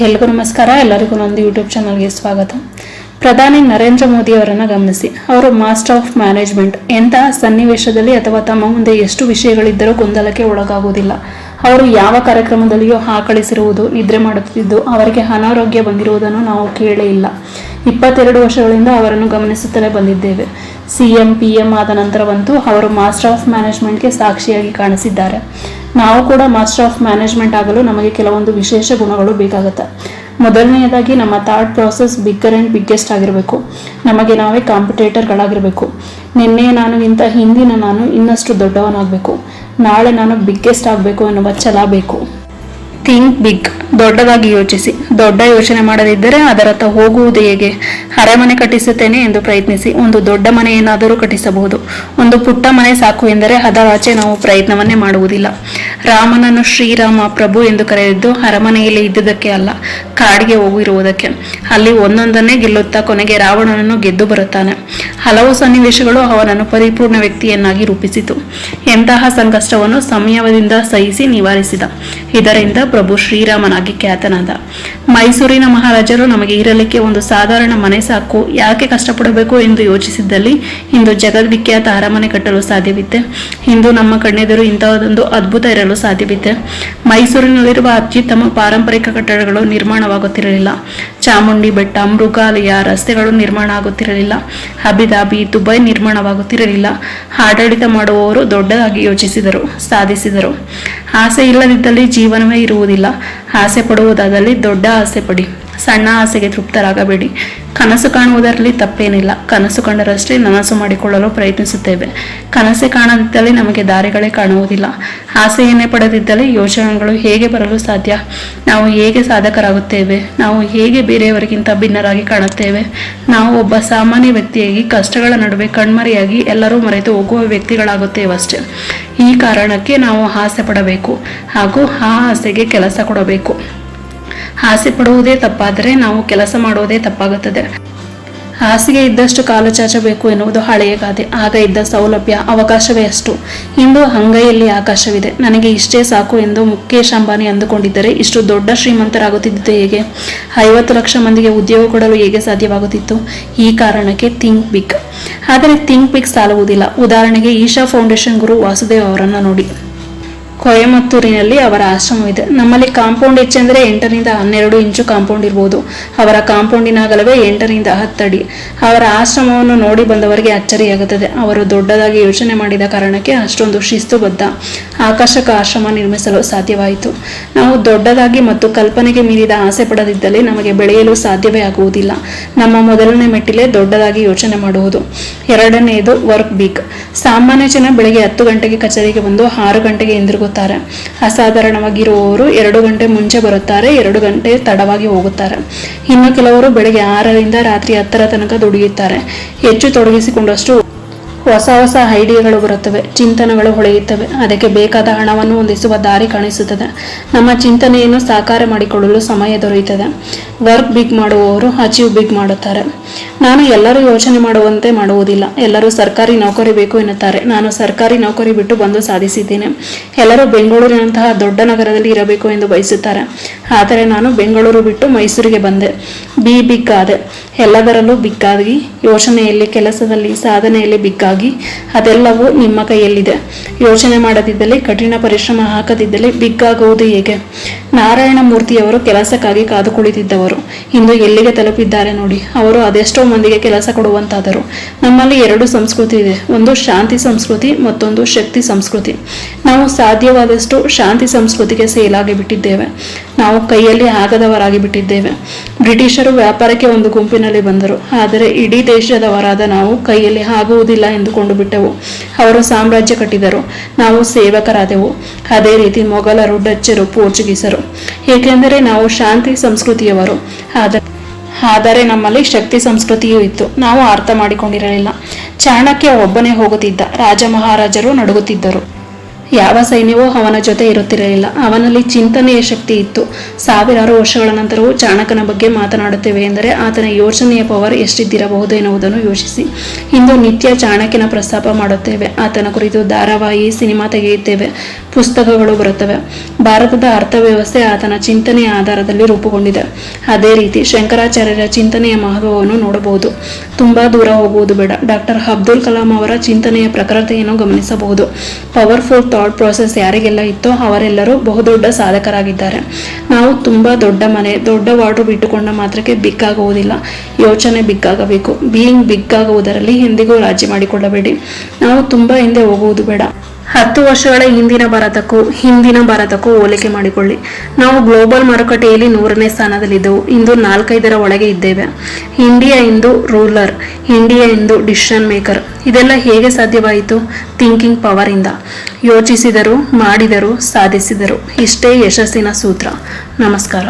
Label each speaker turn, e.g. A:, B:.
A: ಎಲ್ರಿಗೂ ನಮಸ್ಕಾರ. ಎಲ್ಲರಿಗೂ ನಂದು ಯೂಟ್ಯೂಬ್ ಚಾನಲ್ಗೆ ಸ್ವಾಗತ. ಪ್ರಧಾನಿ ನರೇಂದ್ರ ಮೋದಿ ಅವರನ್ನು ಗಮನಿಸಿ. ಅವರು ಮಾಸ್ಟರ್ ಆಫ್ ಮ್ಯಾನೇಜ್ಮೆಂಟ್ ಎಂತಹ ಸನ್ನಿವೇಶದಲ್ಲಿ ಅಥವಾ ತಮ್ಮ ಮುಂದೆ ಎಷ್ಟು ವಿಷಯಗಳಿದ್ದರೂ ಗೊಂದಲಕ್ಕೆ ಒಳಗಾಗುವುದಿಲ್ಲ. ಅವರು ಯಾವ ಕಾರ್ಯಕ್ರಮದಲ್ಲಿಯೂ ಹಾಕಳಿಸಿರುವುದು, ನಿದ್ರೆ ಮಾಡುತ್ತಿದ್ದು, ಅವರಿಗೆ ಅನಾರೋಗ್ಯ ಬಂದಿರುವುದನ್ನು ನಾವು ಕೇಳೇ ಇಲ್ಲ. ಇಪ್ಪತ್ತೆರಡು ವರ್ಷಗಳಿಂದ ಅವರನ್ನು ಗಮನಿಸುತ್ತಲೇ ಬಂದಿದ್ದೇವೆ. ಸಿ ಎಂ, ಪಿ ಎಂ ಆದ ನಂತರವಂತೂ ಅವರು ಮಾಸ್ಟರ್ ಆಫ್ ಮ್ಯಾನೇಜ್ಮೆಂಟ್ಗೆ ಸಾಕ್ಷಿಯಾಗಿ ಕಾಣಿಸಿದ್ದಾರೆ. ನಾವು ಕೂಡ ಮಾಸ್ಟರ್ ಆಫ್ ಮ್ಯಾನೇಜ್ಮೆಂಟ್ ಆಗಲು ನಮಗೆ ಕೆಲವೊಂದು ವಿಶೇಷ ಗುಣಗಳು ಬೇಕಾಗುತ್ತೆ. ಮೊದಲನೆಯದಾಗಿ ನಮ್ಮ thought process bigger and biggest ಆಗಿರಬೇಕು. ನಮಗೆ ನಾವೇ ಕಾಂಪಿಟೇಟರ್ಗಳಾಗಿರಬೇಕು ನಿನ್ನೆ ನಾನು ಇಂಥ, ಹಿಂದಿನ ನಾನು ಇನ್ನಷ್ಟು ದೊಡ್ಡವನಾಗಬೇಕು. ನಾಳೆ ನಾನು ಬಿಗ್ಗೆಸ್ಟ್ ಆಗಬೇಕು ಎನ್ನುವ ಛಲ ಬೇಕು. ಥಿಂಕ್ ಬಿಗ್ ದೊಡ್ಡದಾಗಿ ಯೋಚಿಸಿ. ದೊಡ್ಡ ಯೋಚನೆ ಮಾಡದಿದ್ದರೆ ಅದರತ್ತ ಹೋಗುವುದು ಹೇಗೆ? ಅರೆಮನೆ ಕಟ್ಟಿಸುತ್ತೇನೆ ಎಂದು ಪ್ರಯತ್ನಿಸಿ. ಒಂದು ದೊಡ್ಡ ಮನೆಯನ್ನಾದರೂ ಕಟ್ಟಿಸಬಹುದು. ಒಂದು ಪುಟ್ಟ ಮನೆ ಸಾಕು ಎಂದರೆ ಅದರಾಚೆ ನಾವು ಪ್ರಯತ್ನವನ್ನೇ ಮಾಡುವುದಿಲ್ಲ. ರಾಮನನ್ನು ಶ್ರೀರಾಮ ಪ್ರಭು ಎಂದು ಕರೆದಿದ್ದು ಅರಮನೆಯಲ್ಲಿ ಇದ್ದುದಕ್ಕೆ ಅಲ್ಲ, ಕಾಡಿಗೆ ಹೋಗಿರುವುದಕ್ಕೆ. ಅಲ್ಲಿ ಒಂದೊಂದನ್ನೇ ಗೆಲ್ಲುತ್ತಾ ಕೊನೆಗೆ ರಾವಣನನ್ನು ಗೆದ್ದು ಬರುತ್ತಾನೆ. ಹಲವು ಸನ್ನಿವೇಶಗಳು ಅವನನ್ನು ಪರಿಪೂರ್ಣ ವ್ಯಕ್ತಿಯನ್ನಾಗಿ ರೂಪಿಸಿತು. ಎಂತಹ ಸಂಕಷ್ಟವನ್ನು ಸಂಯಮದಿಂದ ಸಹಿಸಿ ನಿವಾರಿಸಿದ. ಇದರಿಂದ ಪ್ರಭು ಶ್ರೀರಾಮನಾಗಿ ಖ್ಯಾತನಾದ. ಮೈಸೂರಿನ ಮಹಾರಾಜರು ನಮಗೆ ಇರಲಿಕ್ಕೆ ಒಂದು ಸಾಧಾರಣ ಮನೆ ಸಾಕು. ಯಾಕೆ ಕಷ್ಟಪಡಬೇಕು ಎಂದು ಯೋಚಿಸಿದ್ದಲ್ಲಿ ಇಂದು ಜಗದ್ವಿಖ್ಯಾತ ಅರಮನೆ ಕಟ್ಟಲು ಸಾಧ್ಯವಿತ್ತೆ. ಇಂದು ನಮ್ಮ ಕಣ್ಣೆದುರು ಇಂತಹದೊಂದು ಅದ್ಭುತ ಇರಲು ಸಾಧ್ಯವಿತ್ತೆ. ಮೈಸೂರಿನಲ್ಲಿರುವ ಅತ್ಯುತ್ತಮ ಪಾರಂಪರಿಕ ಕಟ್ಟಡಗಳು ನಿರ್ಮಾಣವಾಗುತ್ತಿರಲಿಲ್ಲ. ಚಾಮುಂಡಿ ಬೆಟ್ಟ, ಮೃಗಾಲಯ, ರಸ್ತೆಗಳು ನಿರ್ಮಾಣ ಆಗುತ್ತಿರಲಿಲ್ಲ. ಅಬಿದಾಬಿ, ದುಬೈ ನಿರ್ಮಾಣವಾಗುತ್ತಿರಲಿಲ್ಲ. ಆಡಳಿತ ಮಾಡುವವರು ದೊಡ್ಡದಾಗಿ ಯೋಚಿಸಿದರು, ಸಾಧಿಸಿದರು. ಆಸೆ ಇಲ್ಲದಿದ್ದಲ್ಲಿ ಜೀವನವೇ ಇರುವುದಿಲ್ಲ. ಆಸೆ ಪಡುವುದಾದಲ್ಲಿ ದೊಡ್ಡ ಆಸೆ ಪಡಿ. ಸಣ್ಣ ಆಸೆಗೆ ತೃಪ್ತರಾಗಬೇಡಿ. ಕನಸು ಕಾಣುವುದರಲ್ಲಿ ತಪ್ಪೇನಿಲ್ಲ. ಕನಸು ಕಂಡರಷ್ಟೇ ನನಸು ಮಾಡಿಕೊಳ್ಳಲು ಪ್ರಯತ್ನಿಸುತ್ತೇವೆ. ಕನಸೆ ಕಾಣದಿದ್ದಲ್ಲಿ ನಮಗೆ ದಾರಿಗಳೇ ಕಾಣುವುದಿಲ್ಲ. ಆಸೆಯನ್ನೇ ಪಡೆದಿದ್ದಲ್ಲಿ ಯೋಚನೆಗಳು ಹೇಗೆ ಬರಲು ಸಾಧ್ಯ? ನಾವು ಹೇಗೆ ಸಾಧಕರಾಗುತ್ತೇವೆ? ನಾವು ಹೇಗೆ ಬೇರೆಯವರಿಗಿಂತ ಭಿನ್ನರಾಗಿ ಕಾಣುತ್ತೇವೆ? ನಾವು ಒಬ್ಬ ಸಾಮಾನ್ಯ ವ್ಯಕ್ತಿಯಾಗಿ, ಕಷ್ಟಗಳ ನಡುವೆ ಕಣ್ಮರೆಯಾಗಿ ಎಲ್ಲರೂ ಮರೆತು ಹೋಗುವ ವ್ಯಕ್ತಿಗಳಾಗುತ್ತೇವಷ್ಟೇ. ಈ ಕಾರಣಕ್ಕೆ ನಾವು ಆಸೆ ಪಡಬೇಕು. ಹಾಗೂ ಆ ಆಸೆಗೆ ಕೆಲಸ ಕೊಡಬೇಕು. ಆಸೆ ಪಡುವುದೇ ತಪ್ಪಾದರೆ ನಾವು ಕೆಲಸ ಮಾಡುವುದೇ ತಪ್ಪಾಗುತ್ತದೆ. ಹಾಸಿಗೆ ಇದ್ದಷ್ಟು ಕಾಲು ಚಾಚಬೇಕು ಎನ್ನುವುದು ಹಳೆಯ ಗಾದೆ. ಆಗ ಇದ್ದ ಸೌಲಭ್ಯ, ಅವಕಾಶವೇ ಅಷ್ಟು. ಇಂದು ಅಂಗೈಯಲ್ಲಿ ಆಕಾಶವಿದೆ. ನನಗೆ ಇಷ್ಟೇ ಸಾಕು ಎಂದು ಮುಖೇಶ್ ಅಂಬಾನಿ ಅಂದುಕೊಂಡಿದ್ದರೆ ಇಷ್ಟು ದೊಡ್ಡ ಶ್ರೀಮಂತರಾಗುತ್ತಿದ್ದು ಹೇಗೆ? ಐವತ್ತು ಲಕ್ಷ ಮಂದಿಗೆ ಉದ್ಯೋಗ ಕೊಡಲು ಹೇಗೆ ಸಾಧ್ಯವಾಗುತ್ತಿತ್ತು? ಈ ಕಾರಣಕ್ಕೆ ಥಿಂಕ್ ಬಿಗ್ ಆದರೆ ಥಿಂಕ್ ಬಿಗ್ ಸಾಲುವುದಿಲ್ಲ. ಉದಾಹರಣೆಗೆ ಈಶಾ ಫೌಂಡೇಶನ್ ಗುರು ವಾಸುದೇವ್ ಅವರನ್ನು ನೋಡಿ. ಕೊಯಮತ್ತೂರಿನಲ್ಲಿ ಅವರ ಆಶ್ರಮವಿದೆ ನಮ್ಮಲ್ಲಿ ಕಾಂಪೌಂಡ್ ಹೆಚ್ಚೆಂದರೆ ಎಂಟರಿಂದ ಹನ್ನೆರಡು ಇಂಚು ಕಾಂಪೌಂಡ್ ಇರಬಹುದು ಅವರ ಕಾಂಪೌಂಡಿನ ಅಗಲವೇ ಎಂಟರಿಂದ ಹತ್ತಡಿ ಅವರ ಆಶ್ರಮವನ್ನು ನೋಡಿ ಬಂದವರಿಗೆ ಅಚ್ಚರಿಯಾಗುತ್ತದೆ. ಅವರು ದೊಡ್ಡದಾಗಿ ಯೋಚನೆ ಮಾಡಿದ ಕಾರಣಕ್ಕೆ ಅಷ್ಟೊಂದು ಶಿಸ್ತುಬದ್ಧ, ಆಕರ್ಷಕ ಆಶ್ರಮ ನಿರ್ಮಿಸಲು ಸಾಧ್ಯವಾಯಿತು. ನಾವು ದೊಡ್ಡದಾಗಿ ಮತ್ತು ಕಲ್ಪನೆಗೆ ಮೀರಿದ ಆಸೆ ಪಡದಿದ್ದಲ್ಲಿ ನಮಗೆ ಬೆಳೆಯಲು ಸಾಧ್ಯವೇ ಆಗುವುದಿಲ್ಲ. ನಮ್ಮ ಮೊದಲನೇ ಮೆಟ್ಟಿಲೆ ದೊಡ್ಡದಾಗಿ ಯೋಚನೆ ಮಾಡುವುದು. ಎರಡನೆಯದು ವರ್ಕ್ ಬೀಕ್. ಸಾಮಾನ್ಯ ಜನ ಬೆಳಗ್ಗೆ ಹತ್ತು ಗಂಟೆಗೆ ಕಚೇರಿಗೆ ಬಂದು ಆರು ಗಂಟೆಗೆ ಹಿಂದಿರುಗುತ್ತಾರೆ. ಅಸಾಧಾರಣವಾಗಿರುವವರು ಎರಡು ಗಂಟೆ ಮುಂಚೆ ಬರುತ್ತಾರೆ, ಎರಡು ಗಂಟೆ ತಡವಾಗಿ ಹೋಗುತ್ತಾರೆ. ಇನ್ನು ಕೆಲವರು ಬೆಳಗ್ಗೆ ಆರರಿಂದ ರಾತ್ರಿ ಹತ್ತರ ತನಕ ದುಡಿಯುತ್ತಾರೆ. ಹೆಚ್ಚು ತೊಡಗಿಸಿಕೊಂಡಷ್ಟು ಹೊಸ ಹೊಸ ಐಡಿಯಾಗಳು ಬರುತ್ತವೆ, ಚಿಂತನೆಗಳು ಹೊಳೆಯುತ್ತವೆ. ಅದಕ್ಕೆ ಬೇಕಾದ ಹಣವನ್ನು ಹೊಂದಿಸುವ ದಾರಿ ಕಾಣಿಸುತ್ತದೆ. ನಮ್ಮ ಚಿಂತನೆಯನ್ನು ಸಾಕಾರ ಮಾಡಿಕೊಳ್ಳಲು ಸಮಯ ದೊರೆಯುತ್ತದೆ. ವರ್ಕ್ ಬಿಗ್ ಮಾಡುವವರು ಅಚೀವ್ ಬಿಗ್ ಮಾಡುತ್ತಾರೆ. ನಾನು ಎಲ್ಲರೂ ಯೋಚನೆ ಮಾಡುವಂತೆ ಮಾಡುವುದಿಲ್ಲ. ಎಲ್ಲರೂ ಸರ್ಕಾರಿ ನೌಕರಿ ಬೇಕು ಎನ್ನುತ್ತಾರೆ. ನಾನು ಸರ್ಕಾರಿ ನೌಕರಿ ಬಿಟ್ಟು ಬಂದು ಸಾಧಿಸಿದ್ದೇನೆ. ಎಲ್ಲರೂ ಬೆಂಗಳೂರಿನಂತಹ ದೊಡ್ಡ ನಗರದಲ್ಲಿ ಇರಬೇಕು ಎಂದು ಬಯಸುತ್ತಾರೆ. ಆದರೆ ನಾನು ಬೆಂಗಳೂರು ಬಿಟ್ಟು ಮೈಸೂರಿಗೆ ಬಂದೆ. ಬಿ ಬಿಗ್ ಆದೆ. ಎಲ್ಲದರಲ್ಲೂ ಬಿಗ್ಗಾಗಿ ಯೋಚನೆಯಲ್ಲಿ, ಕೆಲಸದಲ್ಲಿ, ಸಾಧನೆಯಲ್ಲಿ ಅದೆಲ್ಲವೂ ನಿಮ್ಮ ಕೈಯಲ್ಲಿದೆ. ಯೋಚನೆ ಮಾಡದಿದ್ದಲ್ಲಿ, ಕಠಿಣ ಪರಿಶ್ರಮ ಹಾಕದಿದ್ದಲ್ಲಿ ಬಿಗ್ಗಾಗುವುದು ಹೇಗೆ? ನಾರಾಯಣ ಮೂರ್ತಿಯವರು ಕೆಲಸಕ್ಕಾಗಿ ಕಾದು ಕುಳಿತಿದ್ದವರು ಇಂದು ಎಲ್ಲಿಗೆ ತಲುಪಿದ್ದಾರೆ ನೋಡಿ. ಅವರು ಅದೆಷ್ಟೋ ಮಂದಿಗೆ ಕೆಲಸ ಕೊಡುವಂತಾದರು. ನಮ್ಮಲ್ಲಿ ಎರಡು ಸಂಸ್ಕೃತಿ ಇದೆ. ಒಂದು ಶಾಂತಿ ಸಂಸ್ಕೃತಿ, ಮತ್ತೊಂದು ಶಕ್ತಿ ಸಂಸ್ಕೃತಿ. ನಾವು ಸಾಧ್ಯವಾದಷ್ಟು ಶಾಂತಿ ಸಂಸ್ಕೃತಿಗೆ ಸೇಲಾಗಿ ಬಿಟ್ಟಿದ್ದೇವೆ. ನಾವು ಕೈಯಲ್ಲಿ ಆಗದವರಾಗಿ ಬಿಟ್ಟಿದ್ದೇವೆ ಬ್ರಿಟಿಷರು ವ್ಯಾಪಾರಕ್ಕೆ ಒಂದು ಗುಂಪಿನಲ್ಲಿ ಬಂದರು. ಆದರೆ ಇಡೀ ದೇಶದವರಾದ ನಾವು ಕೈಯಲ್ಲಿ ಆಗುವುದಿಲ್ಲ ಎಂದುಕೊಂಡು ಬಿಟ್ಟೆವು. ಅವರು ಸಾಮ್ರಾಜ್ಯ ಕಟ್ಟಿದರು. ನಾವು ಸೇವಕರಾದೆವು. ಅದೇ ರೀತಿ ಮೊಘಲರು ಡಚ್ಚರು ಪೋರ್ಚುಗೀಸರು. ಏಕೆಂದರೆ ನಾವು ಶಾಂತಿ ಸಂಸ್ಕೃತಿಯವರು. ಆದರೆ ಆದರೆ ನಮ್ಮಲ್ಲಿ ಶಕ್ತಿ ಸಂಸ್ಕೃತಿಯೂ ಇತ್ತು. ನಾವು ಅರ್ಥ ಮಾಡಿಕೊಂಡಿರಲಿಲ್ಲ. ಚಾಣಕ್ಯ ಒಬ್ಬನೇ ಹೋಗುತ್ತಿದ್ದ. ರಾಜ ಮಹಾರಾಜರು ನಡುಗುತ್ತಿದ್ದರು. ಯಾವ ಸೈನ್ಯವೂ ಅವನ ಜೊತೆ ಇರುತ್ತಿರಲಿಲ್ಲ. ಅವನಲ್ಲಿ ಚಿಂತನೆಯ ಶಕ್ತಿ ಇತ್ತು. ಸಾವಿರಾರು ವರ್ಷಗಳ ನಂತರವೂ ಚಾಣಕನ ಬಗ್ಗೆ ಮಾತನಾಡುತ್ತೇವೆ ಎಂದರೆ ಆತನ ಯೋಚನೆಯ ಪವರ್ ಎಷ್ಟಿದ್ದಿರಬಹುದು ಎನ್ನುವುದನ್ನು ಯೋಚಿಸಿ. ಇಂದು ನಿತ್ಯ ಚಾಣಕ್ಯನ ಪ್ರಸ್ತಾಪ ಮಾಡುತ್ತೇವೆ. ಆತನ ಕುರಿತು ಧಾರಾವಾಹಿ, ಸಿನಿಮಾ ತೆಗೆಯುತ್ತೇವೆ. ಪುಸ್ತಕಗಳು ಬರುತ್ತವೆ. ಭಾರತದ ಅರ್ಥವ್ಯವಸ್ಥೆ ಆತನ ಚಿಂತನೆಯ ಆಧಾರದಲ್ಲಿ ರೂಪುಗೊಂಡಿದೆ. ಅದೇ ರೀತಿ ಶಂಕರಾಚಾರ್ಯರ ಚಿಂತನೆಯ ಮಹತ್ವವನ್ನು ನೋಡಬಹುದು. ತುಂಬಾ ದೂರ ಹೋಗುವುದು ಬೇಡ. ಡಾಕ್ಟರ್ ಅಬ್ದುಲ್ ಕಲಾಂ ಅವರ ಚಿಂತನೆಯ ಪ್ರಖರತೆಯನ್ನು ಗಮನಿಸಬಹುದು. ಪವರ್ಫುಲ್ ಥಾಟ್ ಪ್ರಾಸೆಸ್ ಯಾರಿಗೆಲ್ಲ ಇತ್ತೋ ಅವರೆಲ್ಲರೂ ಬಹುದೊಡ್ಡ ಸಾಧಕರಾಗಿದ್ದಾರೆ. ನಾವು ತುಂಬಾ ದೊಡ್ಡ ಮನೆ, ದೊಡ್ಡ ವಾರ್ಡ್ರೋಬ್ ಇಟ್ಟುಕೊಂಡ ಮಾತ್ರಕ್ಕೆ ಬಿಕ್ಕಾಗುವುದಿಲ್ಲ. ಯೋಚನೆ ಬಿಗ್ ಆಗಬೇಕು ಬೀಯಿಂಗ್ ಬಿಕ್ಕಾಗುವುದರಲ್ಲಿ ಎಂದಿಗೂ ರಾಜಿ ಮಾಡಿಕೊಳ್ಳಬೇಡಿ. ನಾವು ತುಂಬಾ ಹಿಂದೆ ಹೋಗುವುದು ಬೇಡ. ಹತ್ತು ವರ್ಷಗಳ ಹಿಂದಿನ ಭಾರತಕ್ಕೂ ಹಿಂದಿನ ಭಾರತಕ್ಕೂ ಹೋಲಿಕೆ ಮಾಡಿಕೊಳ್ಳಿ. ನಾವು ಗ್ಲೋಬಲ್ ಮಾರುಕಟ್ಟೆಯಲ್ಲಿ ನೂರನೇ ಸ್ಥಾನದಲ್ಲಿದ್ದೆವು. ಇಂದು ನಾಲ್ಕೈದರ ಒಳಗೆ ಇದ್ದೇವೆ. ಇಂಡಿಯಾ ಇಂದು ರೂಲರ್, ಇಂಡಿಯಾ ಇಂದು ಡಿಸಿಷನ್ ಮೇಕರ್. ಇದೆಲ್ಲ ಹೇಗೆ ಸಾಧ್ಯವಾಯಿತು? ಥಿಂಕಿಂಗ್ ಪವರಿಂದ ಯೋಚಿಸಿದರು, ಮಾಡಿದರು, ಸಾಧಿಸಿದರು. ಇಷ್ಟೇ ಯಶಸ್ಸಿನ ಸೂತ್ರ. ನಮಸ್ಕಾರ.